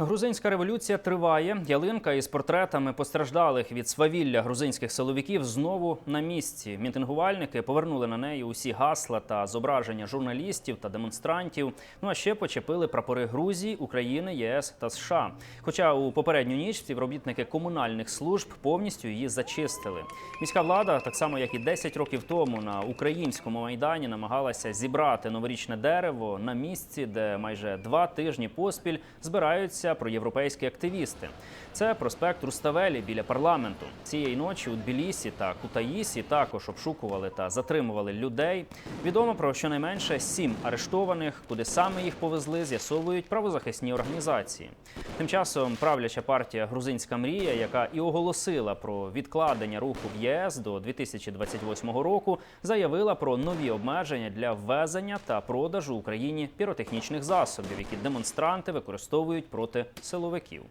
Грузинська революція триває. Ялинка із портретами постраждалих від свавілля грузинських силовиків знову на місці. Мітингувальники повернули на неї усі гасла та зображення журналістів та демонстрантів. Ну а ще почепили прапори Грузії, України, ЄС та США. Хоча у попередню ніч співробітники комунальних служб повністю її зачистили. Міська влада, так само як і 10 років тому на українському майдані, намагалася зібрати новорічне дерево на місці, де майже два тижні поспіль збираються проєвропейські активісти. Це проспект Руставелі біля парламенту. Цієї ночі у Тбілісі та Кутаїсі також обшукували та затримували людей. Відомо про щонайменше сім арештованих, куди саме їх повезли, з'ясовують правозахисні організації. Тим часом правляча партія Грузинська мрія, яка і оголосила про відкладення руху в ЄС до 2028 року, заявила про нові обмеження для ввезення та продажу Україні піротехнічних засобів, які демонстранти використовують проти силовиків.